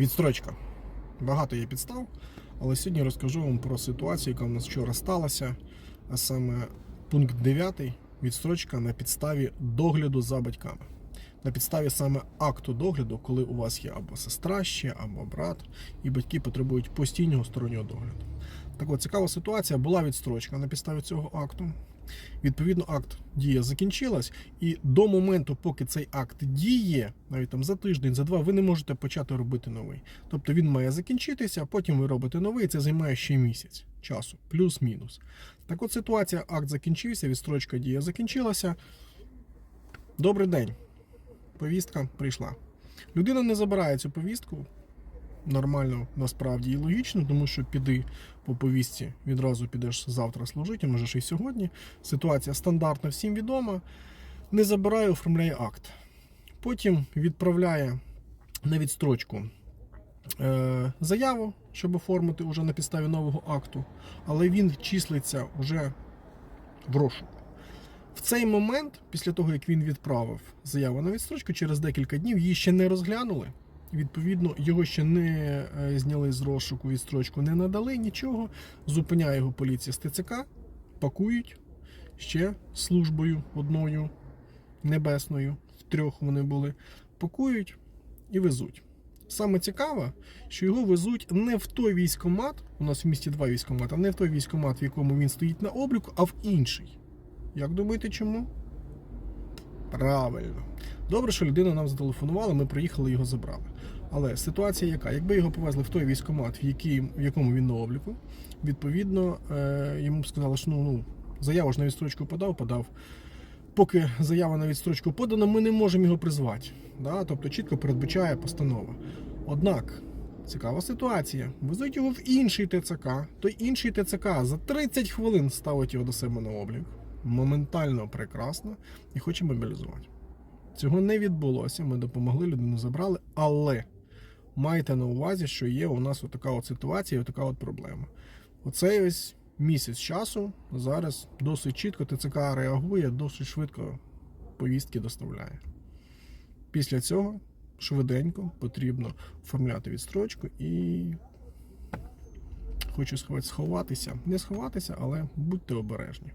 Відстрочка. Багато є підстав, але сьогодні розкажу вам про ситуацію, яка в нас вчора сталася, а саме пункт 9 відстрочка на підставі догляду за батьками. На підставі саме акту догляду, коли у вас є або сестра ще, або брат, і батьки потребують постійного стороннього догляду. Так от цікава ситуація була відстрочка на підставі цього акту. Відповідно, акт дія закінчилась, і до моменту, поки цей акт діє, навіть там за тиждень, за два, ви не можете почати робити новий. Тобто він має закінчитися, потім ви робите новий, і це займає ще місяць часу, плюс-мінус. Так от ситуація, акт закінчився, відстрочка дія закінчилася. Добрий день. Повістка прийшла. Людина не забирає цю повістку. Нормально, насправді і логічно, тому що піди по повістці, відразу підеш завтра служити, може ще й сьогодні. Ситуація стандартна, всім відома. Не забирає, оформляє акт. Потім відправляє на відстрочку е, заяву, щоб оформити вже на підставі нового акту, але він числиться вже в розшуку. В цей момент, після того як він відправив заяву на відстрочку, через декілька днів її ще не розглянули. Відповідно, його ще не е, зняли з розшуку відстрочку, не надали нічого. Зупиняє його поліція з ТЦК, пакують ще службою одною небесною, трьох вони були, пакують і везуть. Саме цікаве, що його везуть не в той військомат, у нас в місті два військомати, а не в той військомат, в якому він стоїть на обліку, а в інший. Як думаєте, чому? Правильно. Добре, що людина нам зателефонувала, ми приїхали його забрали. Але ситуація яка? Якби його повезли в той військкомат, в, який, в якому він на обліку, відповідно, е, йому б сказали, що ну, ну, заяву ж на відстрочку подав, подав. Поки заява на відстрочку подана, ми не можемо його призвати. Да? Тобто чітко передбачає постанова. Однак, цікава ситуація. Везуть його в інший ТЦК, той інший ТЦК за 30 хвилин ставить його до себе на облік. Моментально прекрасно і хоче мобілізувати. Цього не відбулося. Ми допомогли, людину забрали, але майте на увазі, що є у нас отака от ситуація, і така от проблема. Оцей ось місяць часу зараз досить чітко ТЦК реагує, досить швидко повістки доставляє. Після цього швиденько потрібно оформляти відстрочку і хочу сховатися. Не сховатися, але будьте обережні.